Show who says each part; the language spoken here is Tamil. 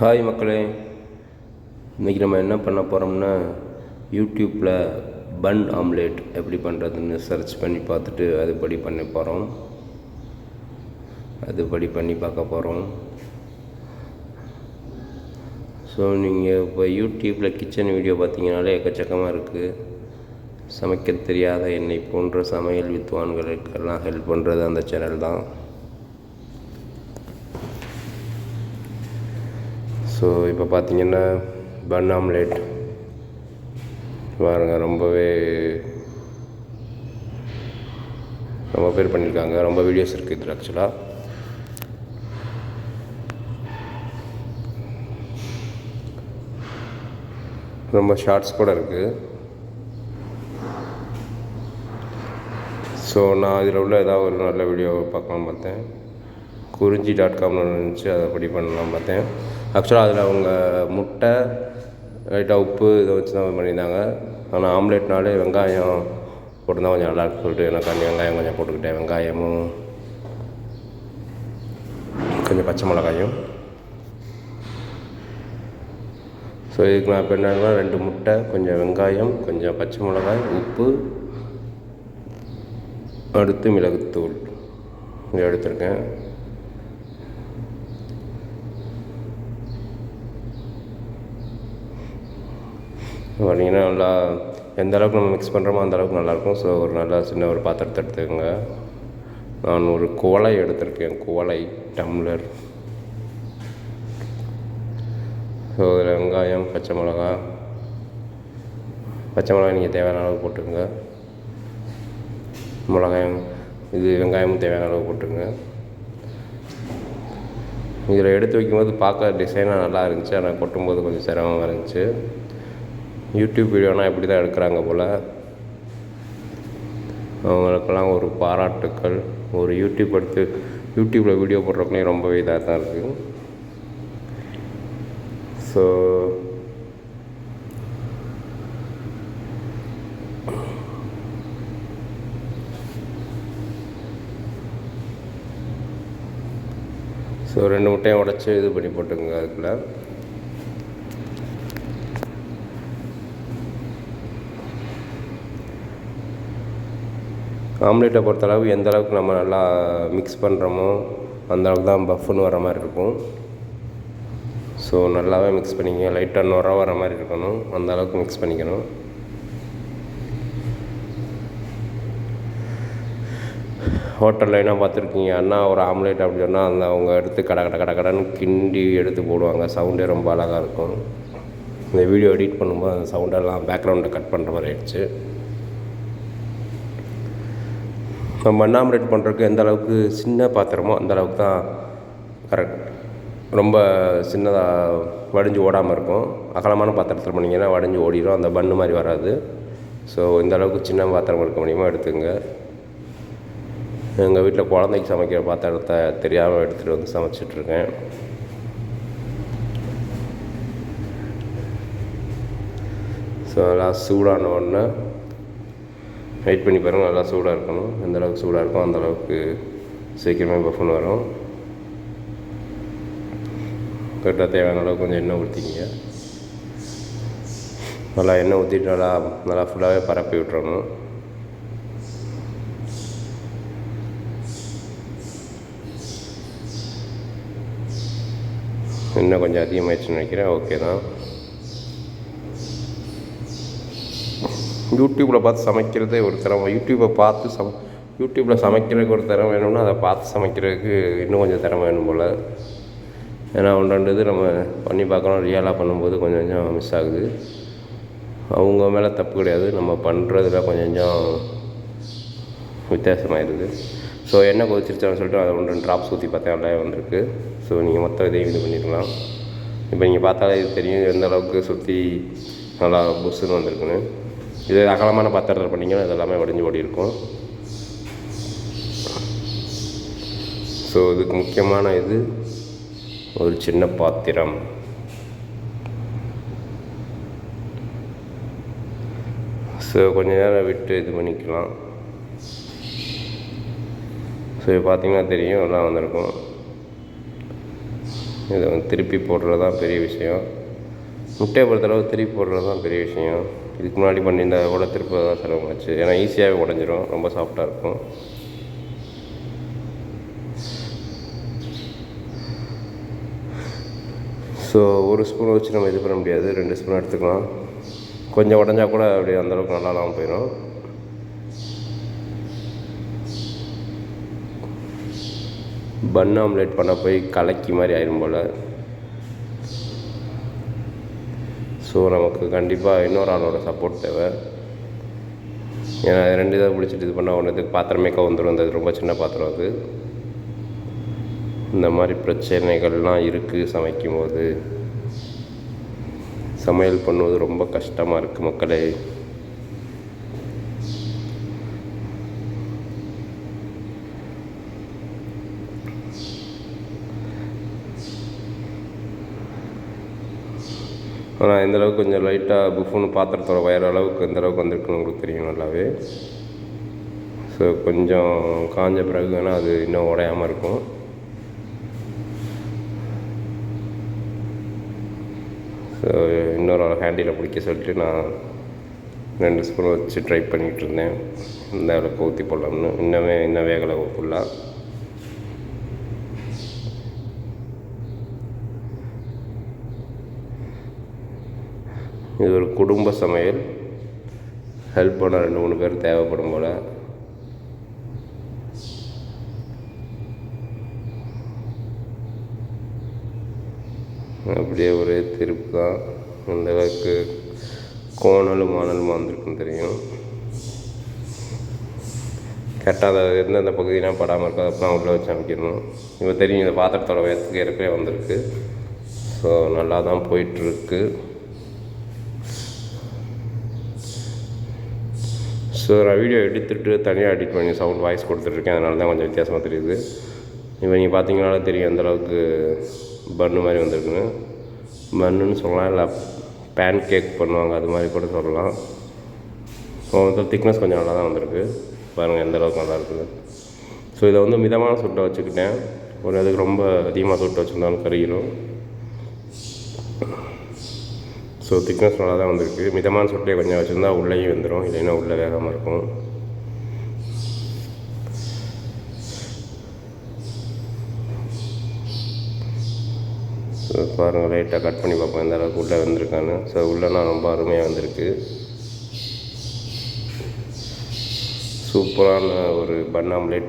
Speaker 1: ஹாய் மக்களே இன்றைக்கி நம்ம என்ன பண்ண போகிறோம்னா யூடியூப்பில் பன் ஆம்லேட் எப்படி பண்ணுறதுன்னு சர்ச் பண்ணி பார்த்துட்டு அதுபடி பண்ண போகிறோம் அதுபடி பண்ணி பார்க்க போகிறோம் ஸோ நீங்கள் இப்போ யூடியூப்பில் கிச்சன் வீடியோ பார்த்தீங்கனாலே எக்கச்சக்கமாக இருக்குது சமைக்க தெரியாத என்னை போன்ற சமையல் வித்வான்களுக்கெல்லாம் ஹெல்ப் பண்ணுறது அந்த சேனல் தான். ஸோ இப்போ பார்த்தீங்கன்னா பன் ஆம்லேட் பாருங்க ரொம்பவே ரொம்ப பேர் பண்ணியிருக்காங்க ரொம்ப வீடியோஸ் இருக்குது இதில் ஆக்சுவலாக ரொம்ப ஷார்ட்ஸ் கூட இருக்குது ஸோ நான் இதில் உள்ள ஏதாவது ஒரு நல்ல வீடியோ பார்க்கலாம் பார்த்தேன். குறிஞ்சி டாட் காம்னு இருந்துச்சு அதை படி பண்ணலாம் பார்த்தேன். ஆக்சுவலாக அதில் அவங்க முட்டை லைட்டாக உப்பு இதை வச்சு தான் பண்ணியிருந்தாங்க. ஆனால் ஆம்லேட்னாலே வெங்காயம் போட்டுருந்தா கொஞ்சம் நல்லா சொல்லிட்டு எனக்கு வெங்காயம் கொஞ்சம் போட்டுக்கிட்டேன். வெங்காயமும் கொஞ்சம் பச்சை மிளகாயும். ஸோ இதுக்கு நான் இப்போ என்னன்னா ரெண்டு முட்டை கொஞ்சம் வெங்காயம் கொஞ்சம் பச்சை மிளகாய் உப்பு அடுத்து மிளகுத்தூள். இதை எடுத்திருக்கேன். பார்த்தீங்கன்னா நல்லா எந்த அளவுக்கு நம்ம மிக்ஸ் பண்ணுறோமோ அந்த அளவுக்கு நல்லாயிருக்கும். ஸோ ஒரு நல்லா சின்ன ஒரு பாத்திரத்தை எடுத்துக்கோங்க. நான் ஒரு குவளை எடுத்திருக்கேன். குவளை டம்ளர். ஸோ இதில் வெங்காயம் பச்சை மிளகா. பச்சை மிளகாய் நீங்கள் தேவையான அளவு போட்டுக்கோங்க. மிளகாயம் இது வெங்காயமும் தேவையான அளவு போட்டுருங்க இதில் எடுத்து வைக்கும்போது பார்க்க டிசைனாக நல்லா இருந்துச்சு. ஆனால் கொட்டும்போது கொஞ்சம் சிரமமாக இருந்துச்சு. யூடியூப் வீடியோனால் இப்படி தான் எடுக்கிறாங்க போல். அவங்களுக்கெல்லாம் ஒரு பாராட்டுக்கள். ஒரு யூடியூப் எடுத்து யூடியூப்பில் வீடியோ போடுறவங்களையும் ரொம்பவே இதாக தான் இருக்குது ஸோ ஸோ ரெண்டு முட்டையும் உடச்சி இது பண்ணி போட்டுக்கோங்க அதுக்குள்ளே. ஆம்லேட்டை பொறுத்தளவு எந்த அளவுக்கு நம்ம நல்லா மிக்ஸ் பண்ணுறோமோ அந்த அளவுக்கு தான் பஃப்னு வர மாதிரி இருக்கும். ஸோ நல்லாவே மிக்ஸ் பண்ணிக்கங்க. லைட்டாக நுர வர மாதிரி இருக்கணும். அந்த அளவுக்கு மிக்ஸ் பண்ணிக்கணும். ஹோட்டலில் என்ன பார்த்துருக்கீங்க. அண்ணா ஒரு ஆம்லேட் அப்படி சொன்னால் அந்த அவங்க எடுத்து கட கட கட கடன்னு கிண்டி எடுத்து போடுவாங்க. சவுண்டே ரொம்ப அழகாக இருக்கும். இந்த வீடியோ எடிட் பண்ணும்போது அந்த சவுண்டெல்லாம் பேக்ரவுண்டை கட் பண்ணுற மாதிரி ஆயிடுச்சு. நம்ம மண் பண்ணுறக்கு பண்ணுறதுக்கு எந்த அளவுக்கு சின்ன பாத்திரமோ அந்த அளவுக்கு தான் கரெக்ட் ரொம்ப சின்னதாக வடிஞ்சு ஓடாமல் இருக்கும். அகலமான பாத்திரத்தில் பண்ணிங்கன்னா வடிஞ்சு ஓடிடும் அந்த பன்னு மாதிரி வராது. ஸோ இந்த அளவுக்கு சின்ன பாத்திரம் எடுக்க முடியுமோ எடுத்துங்க. எங்கள் வீட்டில் குழந்தைக்கு சமைக்கிற பாத்திரத்தை தெரியாமல் எடுத்துகிட்டு வந்து சமைச்சிட்ருக்கேன். ஸோ நல்லா சூடான உடனே வெயிட் பண்ணி பாருங்கள் நல்லா சூடாக இருக்கணும். எந்த அளவுக்கு சூடாக இருக்கும் அந்த அளவுக்கு சீக்கிரமே பஃப்னு வரும். கரெக்டாக தேவையான அளவுக்கு கொஞ்சம் எண்ணெய் ஊற்றிக்கிங்க நல்லா எண்ணெய் ஊற்றிட்டு நல்லா நல்லா ஃபுல்லாகவே பரப்பி விட்டுறணும். எண்ணெய் கொஞ்சம் அதிகமாகிடுச்சுன்னு நினைக்கிறேன். ஓகே தான். யூடியூப்பில் பார்த்து சமைக்கிறதே ஒரு திறமை யூடியூப்பை பார்த்து சம யூடியூப்பில் சமைக்கிறதுக்கு ஒரு திறமை வேணும்னா அதை பார்த்து சமைக்கிறதுக்கு இன்னும் கொஞ்சம் திறமை வேணும் போல். ஏன்னா ஒன்று ரெண்டு இது நம்ம பண்ணி பார்க்குறோம். ரியலாக பண்ணும்போது கொஞ்சம் கொஞ்சம் மிஸ் ஆகுது. அவங்க மேலே தப்பு கிடையாது. நம்ம பண்ணுறதுல கொஞ்சம் கொஞ்சம் வித்தியாசமாயிருது. ஸோ என்ன கொதிச்சிருச்சான்னு சொல்லிட்டு அதை ஒன்று ரெண்டு ட்ராப்ஸ் ஊற்றி பார்த்தேன். நல்லா வந்திருக்கு. ஸோ நீங்கள் மொத்தம் இதையும் இது பண்ணிக்கலாம் இப்போ நீங்கள் பார்த்தாலே இது தெரியும் எந்த அளவுக்கு சுற்றி நல்லா புஷ்ஷுன்னு வந்திருக்குன்னு. இது அகலமான பாத்திரத்தில் பண்ணிங்கன்னா இது எல்லாமே வடிஞ்சு ஓடி இருக்கும். ஸோ இதுக்கு முக்கியமான இது ஒரு சின்ன பாத்திரம். ஸோ கொஞ்ச நேரம் விட்டு இது பண்ணிக்கலாம். ஸோ இது பார்த்தீங்கன்னா தெரியும் எல்லாம் வந்திருக்கும். இதை வந்து திருப்பி போடுறது தான் பெரிய விஷயம். முட்டையை பொறுத்தளவு திருப்பி போடுறது தான் பெரிய விஷயம். இதுக்கு முன்னாடி பண்ணியிருந்த கூட திருப்ப தான் ஆச்சு. ஏன்னா ஈஸியாகவே உடஞ்சிரும். ரொம்ப சாஃப்டாக இருக்கும். ஸோ ஒரு ஸ்பூன் வச்சு நம்ம இது பண்ண முடியாது. ரெண்டு ஸ்பூன் எடுத்துக்கலாம். கொஞ்சம் உடஞ்சா கூட அப்படியே அந்தளவுக்கு நல்லா இல்லாமல் போயிடும் பன் ஆம்லேட் பண்ண போய் கலக்கி மாதிரி ஆயிரும் போல். ஸோ நமக்கு கண்டிப்பாக இன்னொரு ஆளோட சப்போர்ட் தேவை. ஏன்னா ரெண்டு இதை பிடிச்சிட்டு இது பண்ணால் ஒன்றுத்துக்கு பாத்திரமே கவுந்துடும் அது ரொம்ப சின்ன பாத்திரம் அது. இந்த மாதிரி பிரச்சனைகள்லாம் இருக்குது சமைக்கும் போது சமையல் பண்ணுவது ரொம்ப கஷ்டமாக இருக்குது மக்களே. ஆனால் எந்தளவுக்கு கொஞ்சம் லைட்டாக புஃபுன்னு பாத்திரத்தோட வயர் அளவுக்கு இந்த அளவுக்கு வந்திருக்குன்னு உங்களுக்கு தெரியும் நல்லாவே. ஸோ கொஞ்சம் காஞ்ச பிறகு வேணால் அது இன்னும் உடையாமல் இருக்கும். ஸோ இன்னொரு ஹேண்டில் பிடிக்க சொல்லிட்டு நான் ரெண்டு ஸ்பூன் வச்சு ட்ரை பண்ணிகிட்டு இருந்தேன். இந்த அளவுக்கு ஊற்றி போடலாம்னு. இன்னமே இன்னும் வேகலை ஃபுல்லாக இது ஒரு குடும்ப சமையல். ஹெல்ப் பண்ண ரெண்டு மூணு பேர் தேவைப்படும் போல். அப்படியே ஒரே திருப்பு தான் அந்த அளவுக்கு கோணலும் மாணலும் வந்திருக்குன்னு தெரியும். கரெக்டாக அதை எந்தெந்த பகுதியெலாம் படாமல் இருக்கோ அதெல்லாம் உள்ளே வச்சு அமைக்கணும். இப்போ தெரியும் இந்த பாத்திரத்தோட வயசுக்கு ஏற்கனவே வந்திருக்கு. ஸோ நல்லா தான் போயிட்டுருக்கு. ஸோ நான் வீடியோ எடுத்துட்டு தனியாக எடிட் பண்ணி சவுண்ட் வாய்ஸ் கொடுத்துட்ருக்கேன். அதனால தான் கொஞ்சம் வித்தியாசமாக தெரியுது. இப்போ நீங்கள் பார்த்தீங்கனாலே தெரியும் எந்த அளவுக்கு பன்னு மாதிரி வந்திருக்குன்னு. பன்னுன்னு சொல்லலாம் இல்லை பேன் கேக் பண்ணுவாங்க அது மாதிரி கூட சொல்லலாம். ஸோ வந்து திக்னஸ் கொஞ்சம் நல்லா தான் வந்திருக்கு. பாருங்கள் எந்த அளவுக்கு நல்லா இருக்குது. ஸோ இதை வந்து மிதமான சுட்டை வச்சுக்கிட்டேன். ஒரு அதுக்கு ரொம்ப அதிகமாக சுட்டு வச்சுருந்தாலும் கருகிரும். ஸோ திக்னஸ் நல்லா தான் வந்திருக்கு. மிதமான சொட்டியை கொஞ்சம் வச்சுருந்தா உள்ளேயும் வந்துடும் இல்லைன்னா உள்ளே வேகாமல் இருக்கும். ஸோ பாருங்கள் லைட்டாக கட் பண்ணி பார்ப்போம். எந்த அளவுக்கு உள்ளே வந்திருக்கான்னு. ஸோ உள்ளேனா ரொம்ப அருமையாக வந்திருக்கு. சூப்பரான ஒரு பன் ஆம்லேட்